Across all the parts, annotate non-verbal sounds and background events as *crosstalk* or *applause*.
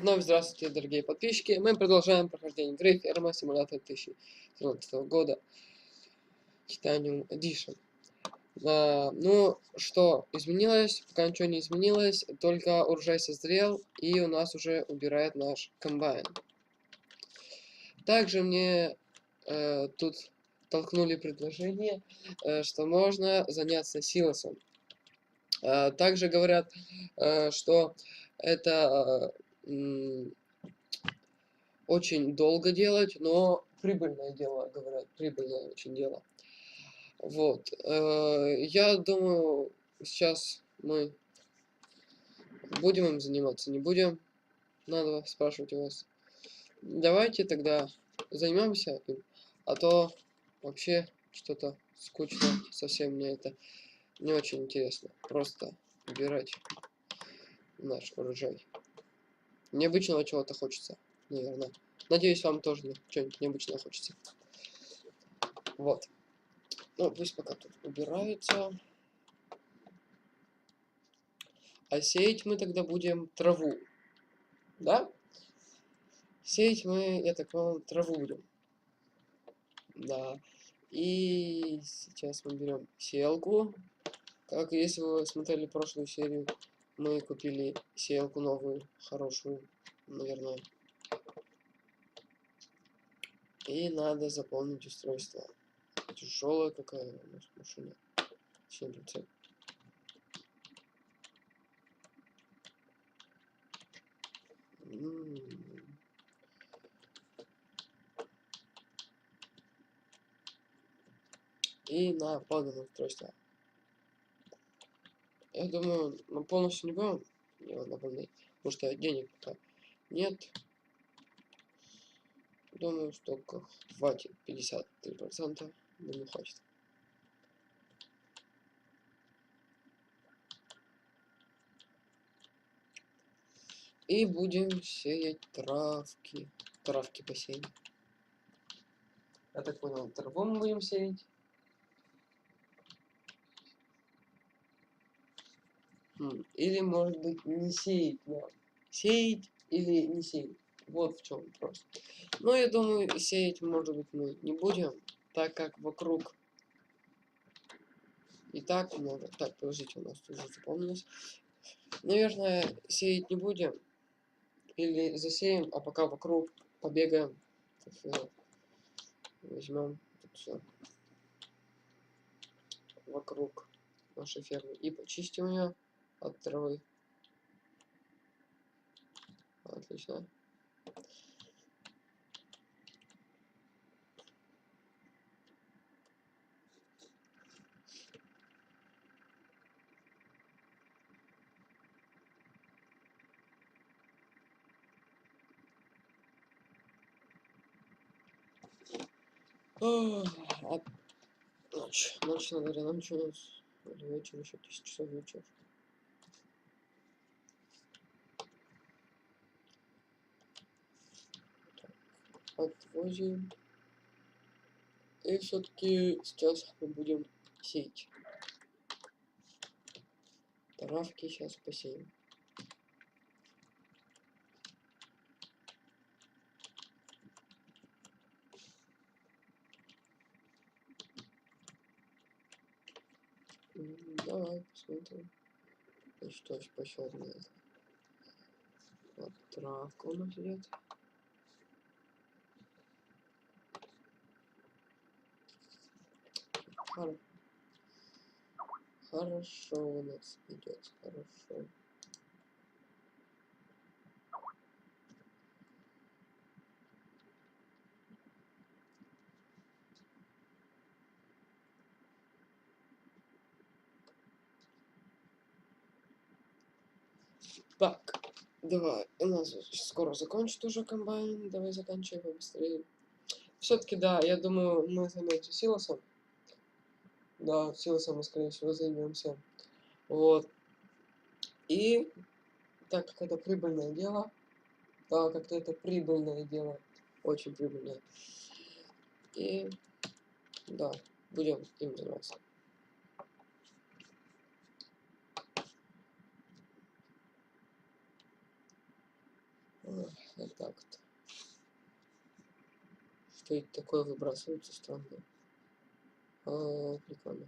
Вновь здравствуйте, дорогие подписчики. Мы продолжаем прохождение игры Ферма Симулятор 2013 года Titanium Edition. А, ну, что изменилось? Пока ничего не изменилось, только урожай созрел, и у нас уже убирает наш комбайн. Также мне э, тут толкнули предложение, э, что можно заняться силосом. Э, также говорят, э, что это очень долго делать, но прибыльное дело, говорят, прибыльное очень дело. Вот. Э, я думаю, сейчас мы будем им заниматься, не будем. Надо спрашивать у вас. Давайте тогда займемся им, а то вообще что-то скучно, совсем мне это не очень интересно. Просто убирать наш урожай. Необычного чего-то хочется, наверное. Надеюсь, вам тоже что-нибудь необычного хочется. Вот. Ну, пусть пока тут убирается. А сеять мы тогда будем траву. Да? Сеять мы, я так понял, траву будем. Да. И сейчас мы берем селку. Как если вы смотрели прошлую серию, мы купили сеялку новую, хорошую, наверное. И надо заполнить устройство. Тяжелая какая у нас машина. 7%. И на полное устройство. Я думаю, мы полностью не будем его наполнять, потому что денег пока нет. Думаю, что хватит 53%. Думаю, хватит. И будем сеять травки. Травки посеять. Я так понял, траву мы будем сеять. Или, может быть, не сеять нам. Сеять или не сеять. Вот в чем вопрос. Но я думаю, сеять, может быть, мы не будем, так как вокруг и так много. Так, подождите, у нас тут уже заполнилось. Наверное, сеять не будем. Или засеем, а пока вокруг побегаем. Возьмем все вокруг нашей фермы и почистим ее от травы. Отлично. Ночь. Ночь, наверное, нас. Или вечер, еще 10 часов вечера. Отвозим. И все-таки сейчас мы будем сеять. Травки сейчас посеем. Давай посмотрим. И что ж пошел мне. Вот травка у нас идет. Хор... Хорошо у нас идет, хорошо. Так, давай, у нас скоро закончит уже комбайн, давай заканчивай побыстрее. Все-таки, да, я думаю, мы займемся силосом. Да, силосом мы, скорее всего, займемся. Вот. И так как это прибыльное дело, так как это прибыльное дело, очень прибыльное. И да, будем им заниматься. Вот так вот. Что это такое выбрасывается странно. А, прикольно.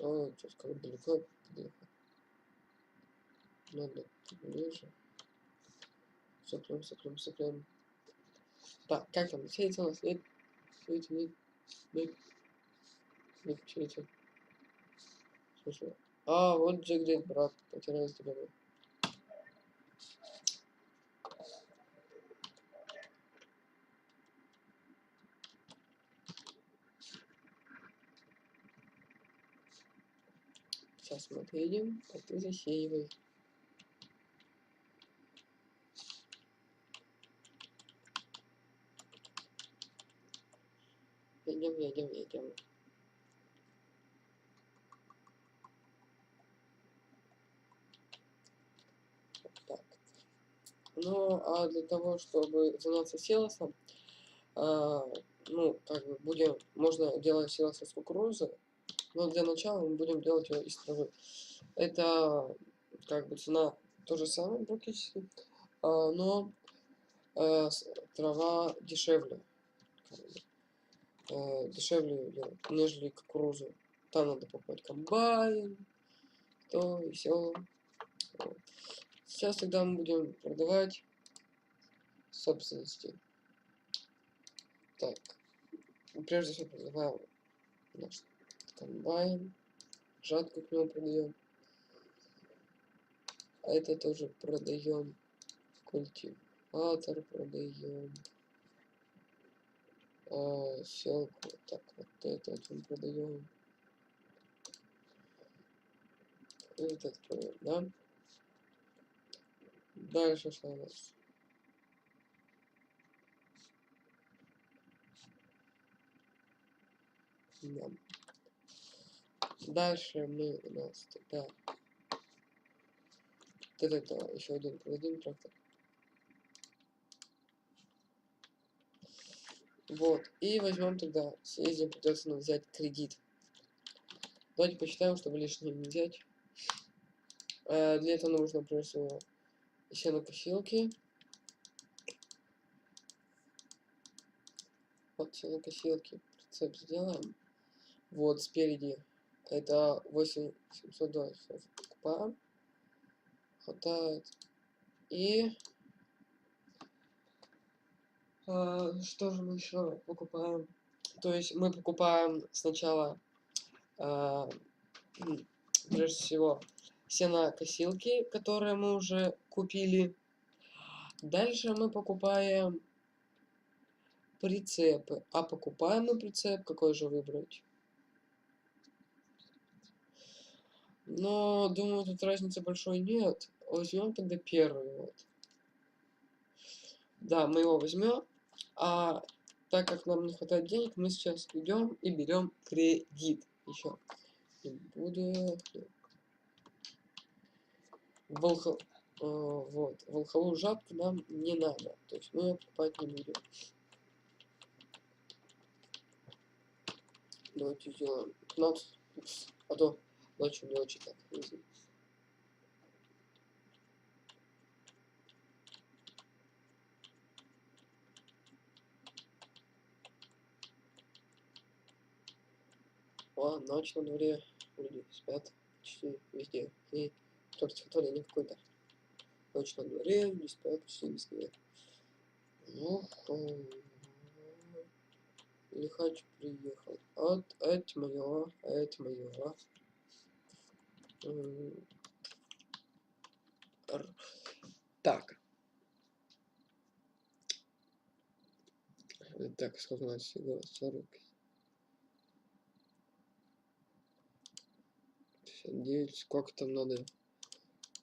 А, сейчас как далеко подъехал. Надо ближе. Соплем, соплем, соплем. Так, как там? Сеется у нас? Нет? Сеется, нет? Нет? Нет. В смысле? А, вот Джек Дед, брат. Потерял тебя. Сейчас мы отъедем, а ты засеивай. Едем, едем, едем. Так. Ну, а для того, чтобы заняться силосом, а, ну, как бы будем, можно делать силос из кукурузы, но для начала мы будем делать его из травы. Это как бы цена то же самое практически, а, но с- трава дешевле. как бы. Э, дешевле, нежели кукурузу. Там надо покупать комбайн, то и все. Сейчас тогда мы будем продавать собственности. Так, прежде всего продаваем наш комбайн, жатку к нему продаем. А это тоже продаем. Культиватор продаем. А, селку. Так, вот это вот мы продаем. И вот это продаем, да? Дальше что у нас? Да. Дальше мы у нас тогда вот это еще один продадим трактор. Вот. И возьмем тогда, съездим, придется нам взять кредит. Давайте посчитаем, чтобы лишнее не взять. Э, для этого нужно прежде всего сенокосилки. Вот сенокосилки. Прицеп сделаем. Вот спереди это 8720 покупаем. Хватает. И а, что же мы еще покупаем? То есть мы покупаем сначала м, прежде всего сенокосилки, которые мы уже купили. Дальше мы покупаем прицепы. А покупаем мы прицеп, какой же выбрать? Но, думаю, тут разницы большой нет. Возьмем тогда первый вот. Да, мы его возьмем. А так как нам не хватает денег, мы сейчас идем и берем кредит еще. И буду Волхов... э, вот. Волховую жабку нам не надо. То есть мы ее покупать не будем. Давайте сделаем 15. А то ночью не очень так. О, ночь на дворе, люди спят почти везде. И кто-то стихотворение какое-то. Ночь на дворе, люди спят почти везде. Ну, Лихач приехал. Вот, это мое, это мое. М, р- Так. Так, всего? 40. 59. Сколько там надо?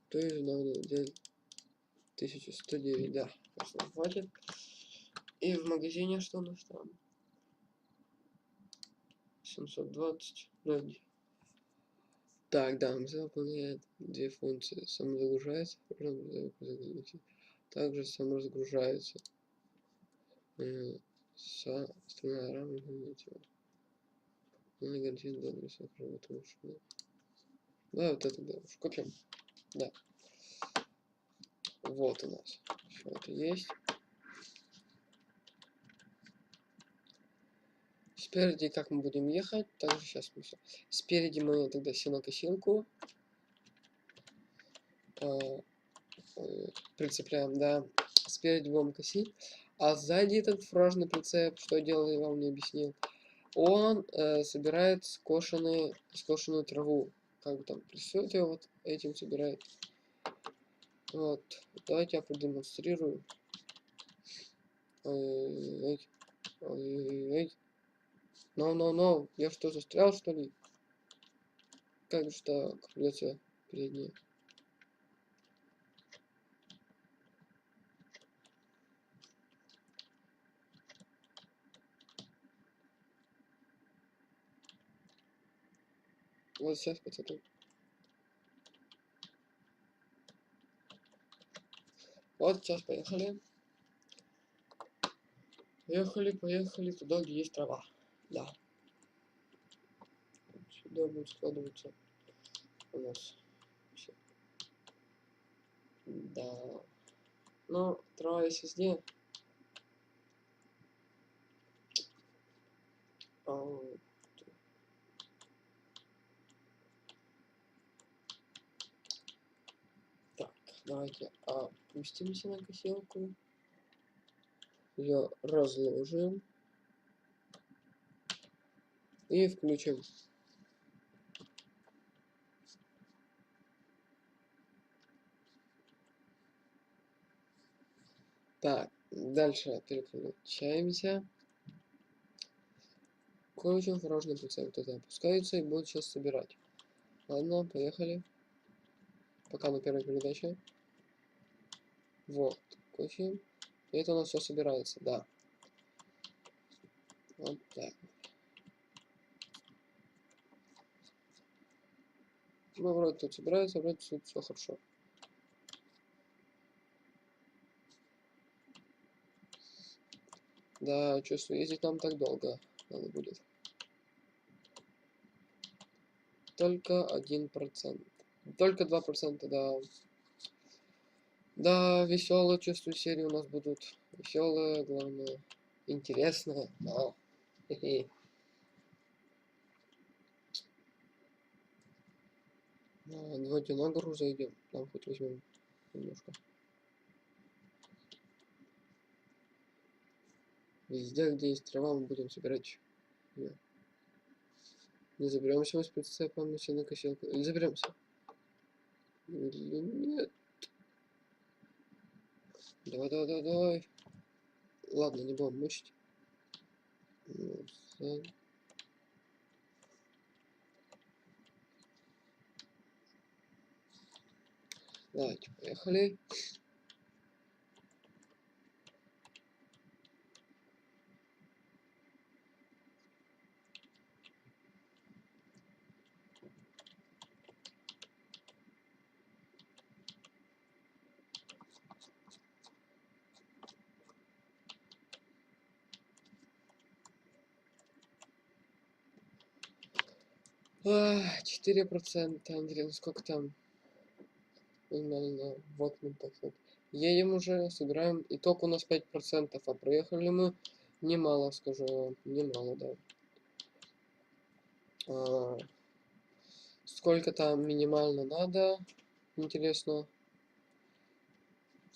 То есть надо делать 1109, да. Хватит. И в магазине что у нас там? 720. Ну, так, да, МЗ выполняет две функции. Программа загрузки. Также саморазгружается. Э, Со остальная рама негатив добрый сахар, потому что... Да, вот это да, купим. Да. Вот у нас. Все это есть. Спереди как мы будем ехать, также сейчас мы все. Спереди мы тогда сенокосилку э, э, прицепляем, да. Спереди будем косить. А сзади этот фуражный прицеп, что делал, я вам не объяснил. Он э, собирает скошенные, скошенную траву. Как бы там присутствует его вот этим собирает. Вот. Давайте я продемонстрирую. Ой, ой, ой, ой. No, no, no. Я что, застрял, что ли? Как же так? Придется переднее. Вот сейчас пацаны. Вот сейчас поехали. Поехали, поехали туда, где есть трава. Да. Сюда будет складываться у нас все. Да. Но трава есть везде. А, так, давайте опустимся на косилку. Ее разложим. И включим. Так, дальше переключаемся. Включим фуражный прицеп. Вот это опускается и будет сейчас собирать. Ладно, поехали. Пока на первой передаче. Вот, включим. И это у нас все собирается, да. Вот так. Ну, вроде тут собирается, вроде тут все хорошо. Да, чувствую, ездить нам так долго надо будет. Только один процент. Только два процента, да. Да, веселые, чувствую, серии у нас будут. Веселые, главное, интересные. *laughs* Да. А, давайте на гору зайдем. Там хоть возьмем немножко. Везде, где есть трава, мы будем собирать. Не заберемся мы с прицепом на косилку. Или заберемся? Или нет? Давай, давай, давай, давай. Ладно, не будем мучить. Давайте, поехали. Четыре процента, Андрей, ну сколько там? Нормально, вот мы так вот. Едем уже, собираем. Итог у нас 5%, а проехали мы немало, скажу вам. Немало, да. А, сколько там минимально надо, интересно,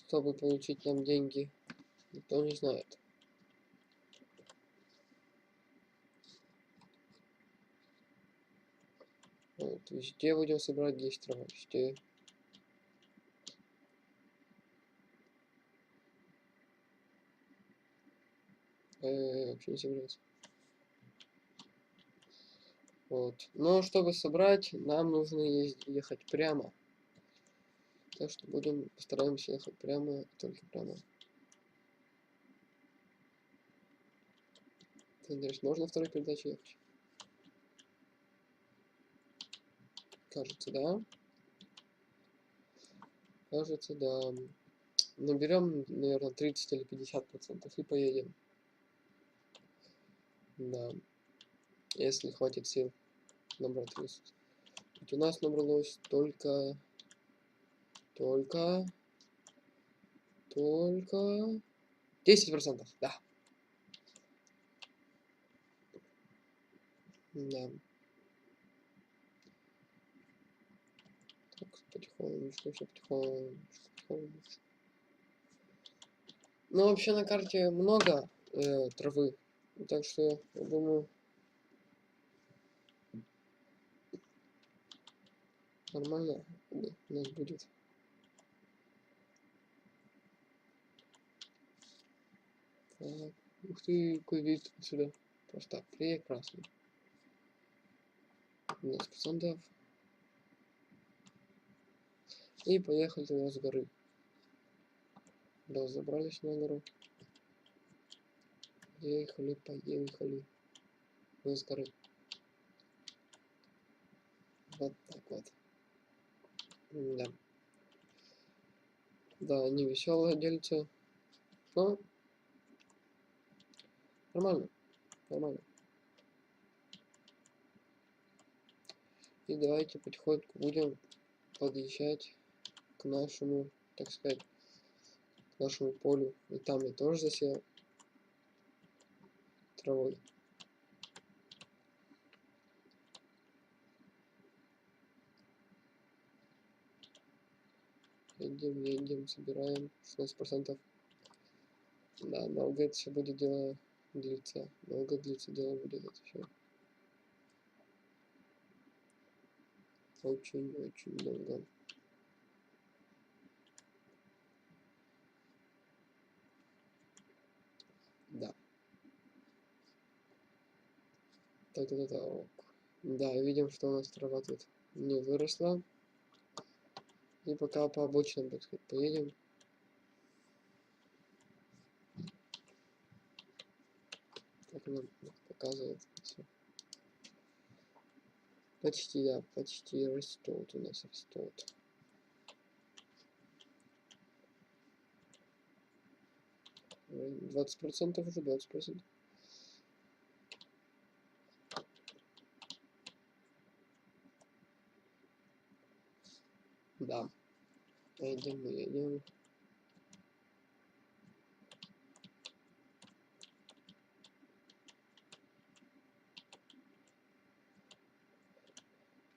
чтобы получить нам деньги, никто не знает. Вот, везде будем собирать 10 раз, везде. э, вообще не собирается. Вот. Но чтобы собрать, нам нужно ехать прямо. Так что будем, постараемся ехать прямо, только прямо. Надеюсь, можно второй передачи ехать? Кажется, да. Кажется, да. Наберем, наверное, 30 или 50 процентов и поедем. Да. Если хватит сил набрать. Ведь у нас набралось только... Только... Только... 10 процентов, да. Да. Так, потихонечку, все потихонечку, потихонечку. Ну, вообще на карте много э, травы, так что, я думаю, нормально у нас будет. Так, ух ты, какой вид отсюда. Просто прекрасно. 15%. И поехали туда с горы. Да, забрались на гору. Поехали, поехали. Мы с горы. Вот так вот. Да. Да, они веселые дельцы. Но нормально. Нормально. И давайте потихоньку будем подъезжать к нашему, так сказать, к нашему полю. И там я тоже засел травой. Едем, едем, собираем 16%. Да, долго это все будет дело длиться. Долго длиться дело будет это все. Очень-очень долго. Да. Так, так, так. Да, видим, что у нас трава тут не выросла. И пока по так сказать, поедем. Как нам показывает все. Почти, да, почти растет у нас растет. Двадцать процентов уже, двадцать процентов. Да. Идем, идем.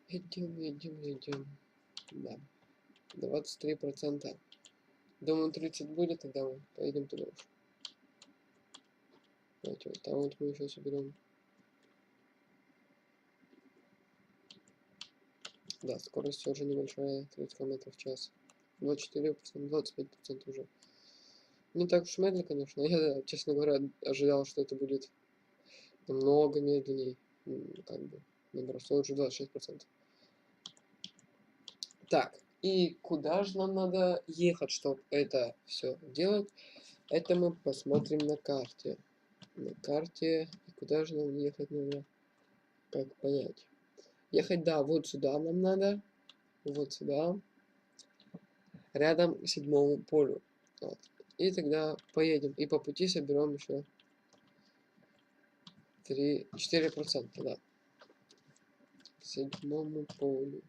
Идем, идем, идем. Да. 23 процента. Думаю, 30 будет, тогда мы поедем туда уж. Давайте вот там вот мы еще соберем. Да, скорость уже небольшая, 30 км в час. 24%, 25% уже. Не так уж медленно, конечно. Я, *laughs* честно говоря, ожидал, что это будет намного медленнее. Как бы, набросил уже 26%. Так, и куда же нам надо ехать, чтобы это все делать? Это мы посмотрим на карте. На карте. И куда же нам ехать надо? Как понять? Ехать, да, вот сюда нам надо. Вот сюда. Рядом к седьмому полю. Вот. И тогда поедем. И по пути соберем еще 3, 4%, да. К седьмому полю.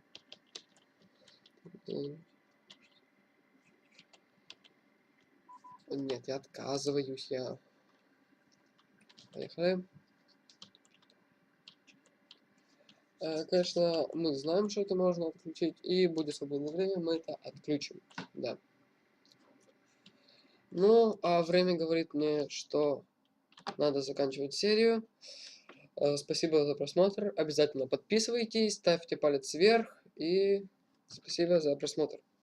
Нет, я отказываюсь, я. Поехали. Э, конечно, мы знаем, что это можно отключить, и будет свободное время, мы это отключим, да. Ну, а время говорит мне, что надо заканчивать серию. Э, спасибо за просмотр, обязательно подписывайтесь, ставьте палец вверх, и Спасибо за просмотр.